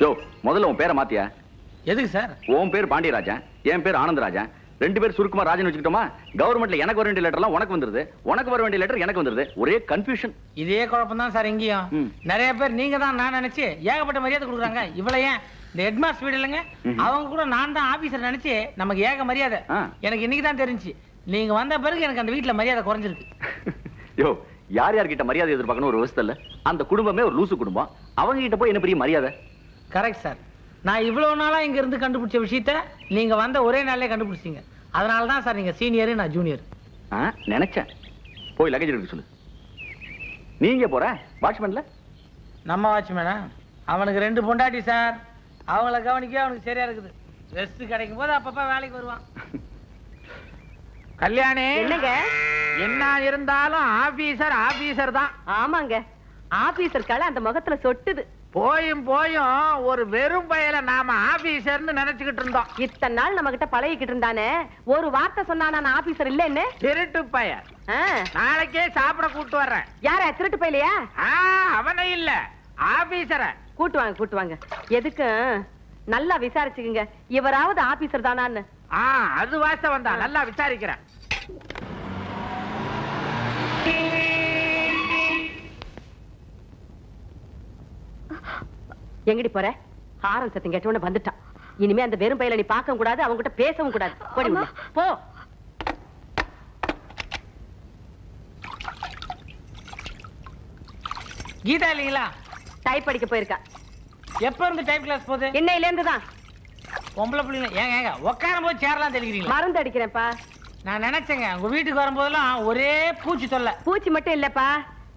யோ முதல்ல உன் பேரை மாத்தியா? எதுக்கு சார்? உன் பேர் பாண்டியராஜன் என் பேர் ஆனந்தராஜன் ரெண்டு பேர் சுருக்குமா ராஜன் வச்சுக்கிட்டோமா? கவர்மெண்ட்ல எனக்கு வர வேண்டிய லெட்டர்லாம் உனக்கு வந்துருது. உனக்கு வர வேண்டிய லெட்டர் எனக்கு வந்துருது. ஒரே கன்ஃபியூஷன் இதே குழப்பம் தான் சார் இங்கேயும். ம். நிறைய பேர் நீங்க தான் நான் நினைச்சு ஏகப்பட்ட மரியாதை கொடுக்குறாங்க. இவ்வளவு ஏன்? இந்த ஹெட்மாஸ்டர் வீடு இல்லைங்க. அவங்க கூட நான் தான் ஆபீசர் நினைச்சு நமக்கு ஏக மரியாதை. எனக்கு இன்னைக்கு தான் தெரிஞ்சு. நீங்க வந்த பிறகு எனக்கு அந்த வீட்டுல மரியாதை குறைஞ்சிருக்கு. யோ யார் யார்கிட்ட மரியாதை எதிர்பார்க்கணும் ஒரு விவசாய இல்ல? அந்த குடும்பமே ஒரு லூசு குடும்பம். அவங்க கிட்ட போய் என்ன பெரிய மரியாதை? கரெக்ட் சார் நான் இவ்வளவு நாளா இங்க இருந்து கண்டுபிடிச்ச விஷயத்த நீங்க வந்த ஒரே நாள்லயே கண்டுபிடிச்சீங்க அதனால தான் சார் நீங்க சீனியர் நான் ஜூனியர் ஆ, நினைச்சேன். போய் லக்கேஜ் எடுக்க சொல்லு. நீங்க போற? வாட்ச்மேன்ல நம்ம வாட்ச்மேனா அவனுக்கு ரெண்டு பொண்டாட்டி சார் அவங்கள கவனிக்க அவனுக்கு சரியா இருக்குது. ரெஸ்ட் கிடைக்கும் போது அப்பப்ப வேலைக்கு வருவான். கல்யாணி என்னங்க? என்ன இருந்தாலும் ஆபீசர் ஆபீசர் தான். ஆமாங்க. ஆபீசர் கலை அந்த முகத்துல சொட்டுது. போயும் போயும் ஒரு வெறும் பயல நாம ஆபீசர்னு நினைச்சுக்கிட்டு இருந்தோம். இத்தனை நாள் நம்ம கிட்ட பழகிக்கிட்டு இருந்தானே? ஒரு வார்த்தை சொன்னா நான் ஆபீசர் இல்லைன்னு திருட்டு பய ஆ, நாளைக்கே சாப்பிட கூட்டு வர்றேன். யார? திருட்டு போயிலையா? ஆ, அவனை இல்ல. ஆபீசர. கூட்டு வாங்க கூட்டு வாங்க. எதுக்கு? நல்லா விசாரிச்சுக்குங்க. இவராவது ஆபீசர் தானான்னு. ஆ அது வாஸ்தவம் தான். நல்லா விசாரிக்கிறேன். எங்கடி போற? ஹாரன் சத்தம் கேட்டவன வந்துட்டான். இனிமே அந்த வெறும் பையில நீ பார்க்கவும் கூடாது அவங்க கிட்ட பேசவும் கூடாது. போடி. போ. கீதா இல்லைங்களா? டைப் படிக்க போயிருக்கா. எப்ப இருந்து டைப் கிளாஸ் போகுது? இன்னையில இருந்து தான் பொம்பளை பிள்ளைங்க ஏங்க ஏங்க உட்காரும் போது சேரலாம் தெரிவிக்கிறீங்களா மருந்து அடிக்கிறேன்ப்பா. நான் நினைச்சேங்க உங்க வீட்டுக்கு வரும்போதெல்லாம் ஒரே பூச்சி தொல்லை. பூச்சி மட்டும் இல்லப்பா.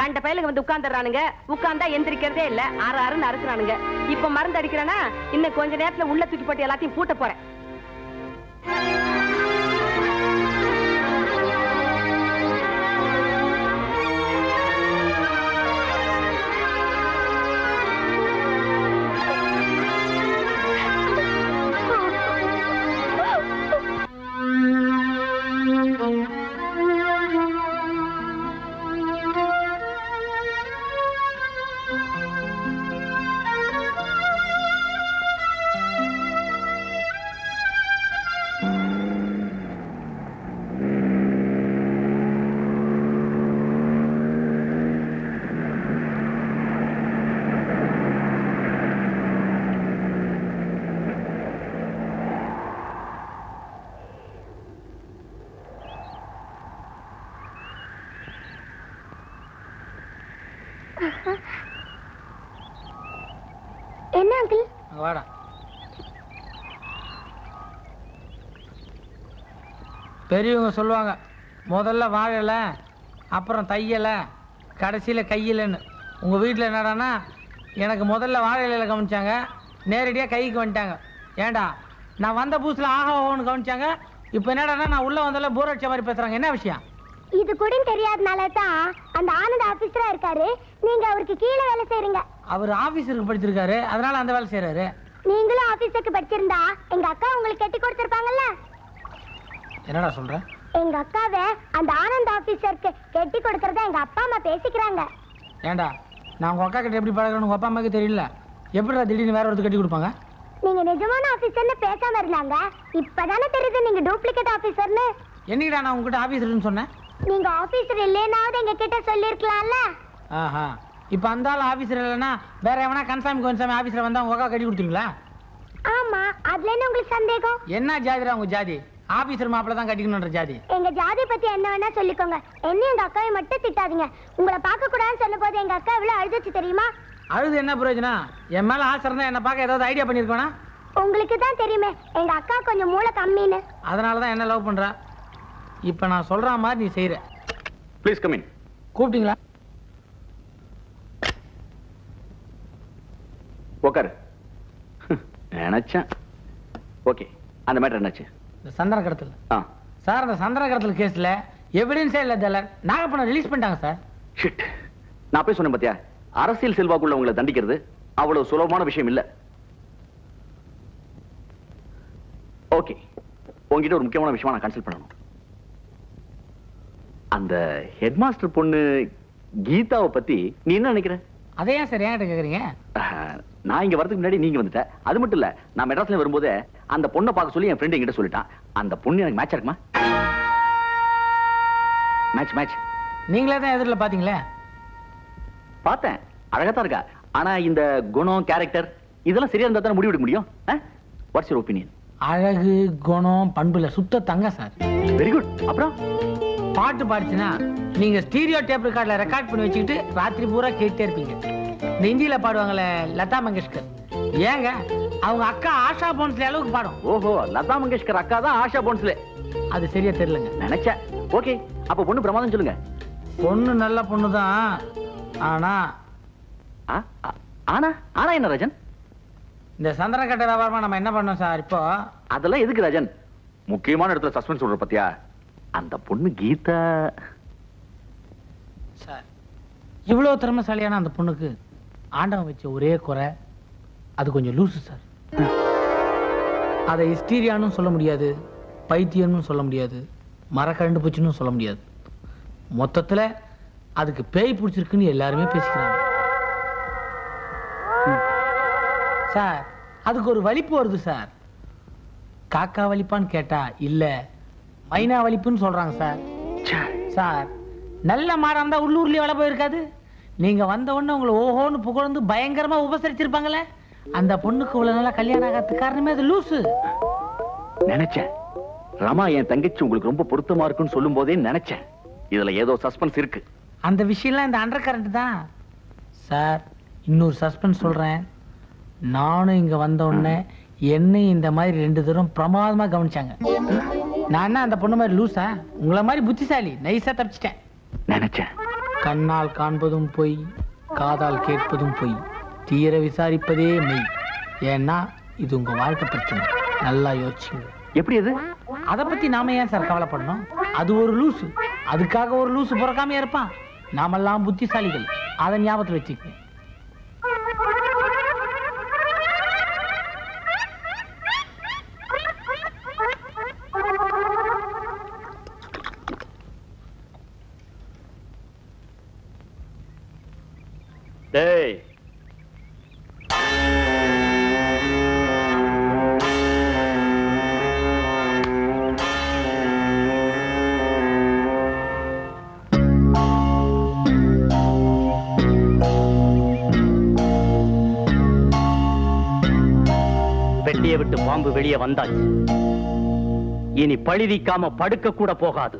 கண்ட பயலுங்க வந்து உட்கார்ந்துறானுங்க உட்கார்ந்தா எந்திரிக்கிறதே இல்ல. ஆறு ஆறுன்னு அறுக்குறானுங்க. இப்ப மருந்து அடிக்கிறேன்னா இன்னும் கொஞ்ச நேரத்துல உள்ள தூக்கி போட்டு எல்லாத்தையும் பூட்ட போறேன். பெரியவங்க சொல்லுவாங்க முதல்ல வாழல அப்புறம் தையல கடைசியில் கையிலன்னு. உங்கள் வீட்டில் என்னடான்னா எனக்கு முதல்ல வாழை இலையில கவனிச்சாங்க நேரடியாக கைக்கு வந்துட்டாங்க. ஏன்டா நான் வந்த புதுசில் ஆஹா ஓன்னு கவனிச்சாங்க இப்போ என்னடான்னா நான் உள்ளே வந்தால போர் அடிச்ச மாதிரி பேசுகிறாங்க என்ன விஷயம்? இது கூட தெரியாதனால தான் அந்த ஆனந்த் ஆபீசரா இருக்காரு. நீங்க அவருக்கு கீழே வேலை செய்றீங்க. அவர் ஆஃபீஸருக்கு படிச்சிருக்காரு அதனால அந்த வேலை செய்கிறாரு நீங்களும் ஆபீஸருக்கு படிச்சிருந்தா எங்க அக்கா உங்களுக்கு கட்டி கொடுத்திருப்பாங்கல்ல? என்னடா சொல்கிற எங்க அக்காவை அந்த ஆனந்த் ஆபீசருக்கு கட்டி கொடுக்கறத எங்க அப்பா அம்மா பேசிக்கிறாங்க. ஏன்டா? நான் உங்கள் அக்கா கிட்ட எப்படி பழகிறேன்னு உங்கள் அப்பா அம்மாவுக்கு தெரியல. எப்படிடா திடீர்னு வேற ஒருத்தர் கட்டி கொடுப்பாங்க? நீங்க நிஜமான ஆபீசர்னு பேசாம இருந்தாங்க. இப்பதானே தெரியுது நீங்க டூப்ளிகேட் ஆபீசர்னு என்னைக்குடா நான் உங்ககிட்ட ஆஃபீஸர்னு சொன்னேன்? நீங்க ஆபீசர் இல்லைனாவது எங்க கிட்ட சொல்லிருக்கலாம்ல ஆஹா. இப்போ அந்த ஆள் ஆஃபீஸர் இல்லைன்னா வேற எவனா கன்சாமி கன்சாமி ஆஃபீஸர் வந்தா உங்க அக்கா கட்டி கொடுத்துருங்களா ஆமா. அதுல என்ன உங்களுக்கு சந்தேகம்? என்ன ஜாதிடா உங்க ஜாதி? ஆஃபீஸர் மாப்பிள்ள தான் கட்டிக்கணுன்ற ஜாதி. எங்க ஜாதி பத்தி என்ன வேணா சொல்லிக்கோங்க. என்ன எங்க அக்காவை மட்டும் திட்டாதீங்க. உங்களை பார்க்க கூடாதுன்னு போது எங்க அக்கா எவ்வளவு அழுதுச்சு தெரியுமா? அழுது என்ன பிரயோஜனம்? என் மேல ஆசை இருந்தா என்ன பார்க்க ஏதாவது ஐடியா பண்ணிருக்கோனா உங்களுக்கு தான் தெரியுமே எங்க அக்கா கொஞ்சம் மூளை கம்மின்னு. அதனால தான் என்ன லவ் பண்றா? இப்போ நான் சொல்ற மாதிரி நீ செய்யற ப்ளீஸ் கம் இன் கூப்பிட்டீங்களா? உக்காரு. நினைச்சேன். ஓகே அந்த மேட்டர் என்னாச்சு? இந்த சந்தன கடத்தல் சார் அந்த சந்தன கடத்தல் கேஸ்ல எவிடன்ஸே இல்லை தெரியல நாகப்பணம் ரிலீஸ் பண்ணிட்டாங்க சார். ஷிட் நான் போய் சொன்னேன் பாத்தியா? அரசியல் செல்வாக்குள்ள உங்களை தண்டிக்கிறது அவ்வளவு சுலபமான விஷயம் இல்ல. ஓகே உங்ககிட்ட ஒரு முக்கியமான விஷயமா நான் கன்சல்ட் பண்ணணும். அந்த ஹெட் மாஸ்டர் பொண்ணு கீதாவை பத்தி நீ என்ன நினைக்கிற? அதை ஏன் சார் என்கிட்ட கேட்குறீங்க நான் இங்க வரதுக்கு முன்னாடி நீங்க வந்துட்ட. அது மட்டும் இல்ல நான் மெட்ராஸ்ல வரும்போது அந்த பொண்ணை பார்க்க சொல்லி என் ஃப்ரெண்ட் என்கிட்ட சொல்லிட்டான். அந்த பொண்ணு எனக்கு மேட்ச் இருக்குமா? மேட்ச் மேட்ச் நீங்களே தான் எதிரில் பார்த்தீங்களே பார்த்தேன். அழகா தான் இருக்கா. ஆனா இந்த குணம் கேரக்டர் இதெல்லாம் சரியா இருந்தா தானே முடிவு எடுக்க முடியும்? வாட்ஸ் யூர் ஒப்பீனியன் அழகு குணம் பண்புல சுத்த தங்க சார். வெரி குட் அப்புறம்? பாட்டு பாடிச்சுன்னா நீங்க ஸ்டீரியோ டேப் ரெக்கார்ட்ல ரெக்கார்ட் பண்ணி வச்சுக்கிட்டு ராத்திரி பூரா கேட்டே இருப்பீங்க. இந்த இந்தியில பாடுவாங்களே லதா மங்கேஷ்கர். ஏங்க? அவங்க அக்கா ஆஷா போன்ஸ்ல அளவுக்கு பாடும். ஓஹோ லதா மங்கேஷ்கர் அக்கா தான் ஆஷா போன்ஸ்ல. அது சரியா தெரியலங்க. நினைச்சேன். ஓகே அப்ப பொண்ணு பிரமாதம் சொல்லுங்க. பொண்ணு நல்ல பொண்ணு தான் ஆனா ஆனா ஆனா என்ன ராஜன்? இந்த சந்திரன் கட்ட வியாபாரமா நம்ம என்ன பண்ணோம் சார் இப்போ? அதெல்லாம் எதுக்கு ராஜன்? முக்கியமான இடத்துல சஸ்பென்ஸ் சொல்ற பத்தியா? அந்த பொண்ணு கீதா. சார் இவ்வளோ திறமைசாலியான அந்த பொண்ணுக்கு ஆண்டவன் வச்ச ஒரே குறை. அது கொஞ்சம் லூசு சார். அதை ஹிஸ்டீரியான்னு சொல்ல முடியாது பைத்தியம்னு சொல்ல முடியாது மரக்கரண்டு பூச்சின்னு சொல்ல முடியாது. மொத்தத்தில் அதுக்கு பேய் பிடிச்சிருக்குன்னு எல்லாருமே பேசிக்கிறாங்க. சார் அதுக்கு ஒரு வலிப்பு வருது சார். காக்கா வலிப்பான்னு கேட்டா இல்ல மைனா வலிப்புன்னு சொல்றாங்க சார். சார் நல்ல மாடா இருந்தா உள்ளூர்லயே வள போயிருக்காது. நீங்க வந்த உடனே உங்களை ஓஹோன்னு புகழ்ந்து பயங்கரமா உபசரிச்சிருப்பாங்களே. அந்த பொண்ணுக்கு இவ்வளவு நல்லா கல்யாணம் ஆகிறதுக்கு காரணமே அது லூசு. நினைச்சேன். ரமா என் தங்கச்சி உங்களுக்கு ரொம்ப பொருத்தமா இருக்குன்னு சொல்லும் போதே நினைச்சேன். இதுல ஏதோ சஸ்பென்ஸ் இருக்கு. அந்த விஷயம்லாம் இந்த அண்டர் கரண்ட் தான். சார் இன்னொரு சஸ்பென்ஸ் சொல்றேன். நானும் இங்க வந்த உடனே என்னையும் இந்த மாதிரி ரெண்டு தூரம் பிரமாதமா கவனிச்சாங்க. நான் என்ன அந்த பொண்ணு மாதிரி லூசா? உங்களை மாதிரி புத்திசாலி நைஸா தப்பிச்சிட்டேன். நினைச்சேன். கண்ணால் காண்பதும் பொய் காதால் கேட்பதும் பொய். தீர விசாரிப்பதே மெய். ஏன்னா இது உங்க வாழ்க்கை பிரச்சனை. நல்லா யோசிச்சுங்க. எப்படி அது? அதை பத்தி நாம ஏன் சார் கவலைப்படணும்? அது ஒரு லூசு. அதுக்காக ஒரு லூசு பிறக்காம இருப்பான். நாமெல்லாம் புத்திசாலிகள். அதை ஞாபகத்தில் வச்சுக்கங்க. பாம்பு வெளியே வந்தாச்சு. இனி பழிதிக்காம படுக்க கூட போகாது.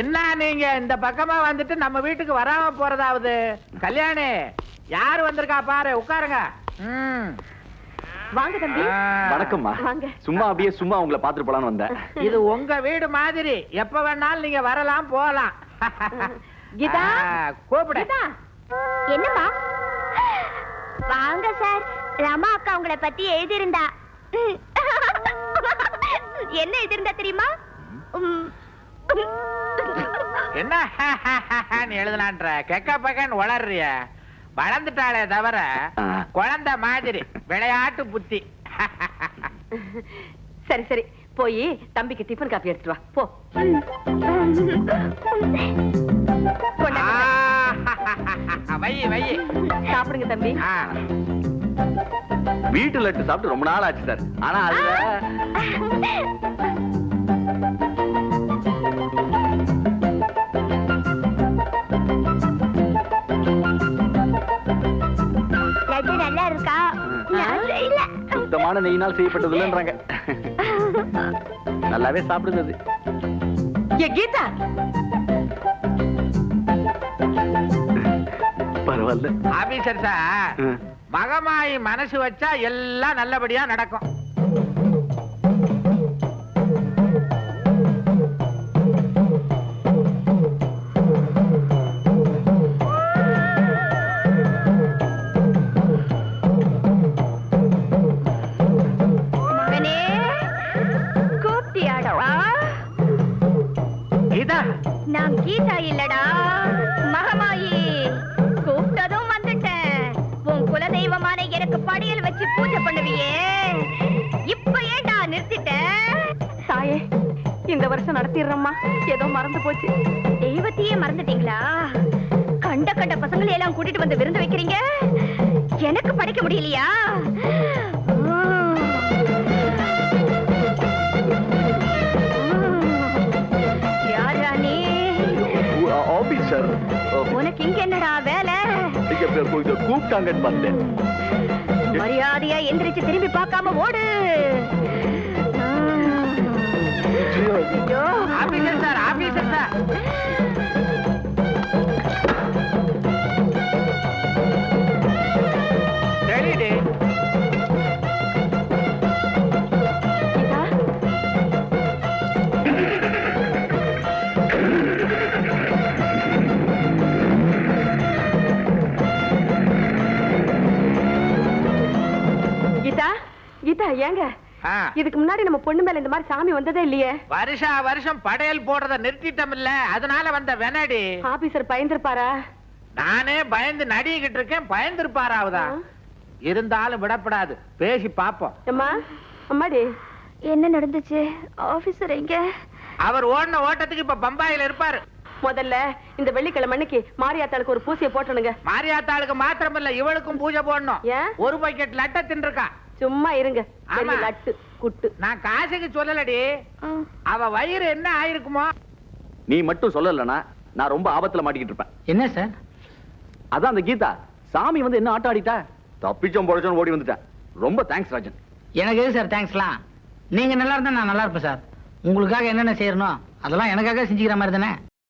என்ன நீங்க இந்த பக்கமா வந்துட்டு நம்ம வீட்டுக்கு வராம போறதாவது? கல்யாணி யார் வந்திருக்கா பாரு உட்காருங்க. வாங்க தம்பி. வணக்கம்மா. வாங்க. சும்மா அப்படியே சும்மா உங்களை பாத்துட்டு போலான்னு வந்தேன். இது உங்க வீடு மாதிரி. எப்ப வேணாலும் நீங்க வரலாம் போகலாம் கீதா? கூப்பிடு. கீதா, என்னம்மா? வாங்க சார். ரமா அக்கா உங்களை பத்தி எழுதியிருந்தா. என்ன எழுதியிருந்தா தெரியுமா. என்ன? எழுதலான்ற கெக்க பக்கன்னு வளர்றிய. வளர்ந்துட்டாளே தவிர. குழந்தை மாதிரி விளையாட்டு புத்தி. சரி சரி. போய் தம்பிக்கு டிஃபன் காப்பி எடுத்துட்டு வா. போ. சாப்பிடுங்க தம்பி. வீட்டு லட்டு சாப்பிட்டு ரொம்ப நாள் ஆச்சு சார். ஆனா அதுல லட்டு நல்லா இருக்கா? நான் செய்யல. சுத்தமான நெய்யினால் செய்யப்பட்டது இல்லைன்றாங்க நல்லாவே சாப்பிடுது கீதா! பரவாயில்ல. Officer sir. மகமாயி மனசு வச்சா எல்லாம் நல்லபடியா நடக்கும். குலதெய்வமான எனக்கு படியல் வச்சு பூஜை பண்ணுவியே. இப்ப ஏண்டா நிறுத்திட்ட? தாயே இந்த வருஷம் நடத்திடுறோம்மா. ஏதோ மறந்து போச்சு. தெய்வத்தையே மறந்துட்டீங்களா? கண்ட கண்ட பசங்களை எல்லாம் கூட்டிட்டு வந்து விருந்து வைக்கிறீங்க? எனக்கு படிக்க முடியலையா? உம். உம். யாரா நீ ஆபீசர் உனக்கு இங்க என்னடா வேலை? கூப்பிட்டாங்கன்னு பார்த்தேன். மரியாதையா எந்திரிச்சு திரும்பி பார்க்காம ஓடு. Officer sir officer sir. ஏங்க? இதுக்கு முன்னாடி நம்ம பொண்ணு மேல இந்த மாதிரி சாமி வந்ததே இல்லையே. வருஷா வருஷம் படையல் போடுறத நிறுத்திட்டோம் இல்ல அதனால வந்த வெனடி. ஆபீசர் பயந்துருப்பாரா? நானே பயந்து நடிகிட்டு இருக்கேன் பயந்துருப்பாராவுதா? இருந்தாலும் விடப்படாது. பேசி பாப்போம். அம்மா அம்மாடி. என்ன நடந்துச்சு? ஆபீசர் எங்க? அவர் ஓடின ஓட்டத்துக்கு இப்ப பம்பாயில இருப்பாரு. முதல்ல இந்த வெள்ளிக்கிழமை அன்னைக்கு மாரியாத்தாளுக்கு ஒரு பூசையை போட்டணுங்க மாரியாத்தாளுக்கு மாத்திரம் இல்ல இவளுக்கும் பூஜை போடணும். ஏன்? ஒரு பக்கெட் லட்ட தின்றுக்கா. சும்மா இருங்க. ஆமா. லட்டு குட்டு. நான் காசுக்கு சொல்லலடி. அவ வயிறு என்ன ஆயிருக்குமோ? நீ மட்டும் சொல்லலனா நான் ரொம்ப ஆபத்துல மாட்டிக்கிட்டு இருப்பேன். என்ன சார்? அதான் அந்த கீதா. சாமி வந்து என்ன ஆட்டம் ஆடிட்டா? தப்பிச்சோம் பொழைச்சோம் ஓடி வந்துட்டேன். ரொம்ப தேங்க்ஸ் ராஜன். எனக்கு எது சார் தேங்க்ஸ்லாம் நீங்க நல்லா இருந்தா நான் நல்லா இருப்பேன் சார். உங்களுக்காக என்னென்ன செய்யணும் அதெல்லாம் எனக்காக செஞ்சுக்கிற மாதிரி தானே?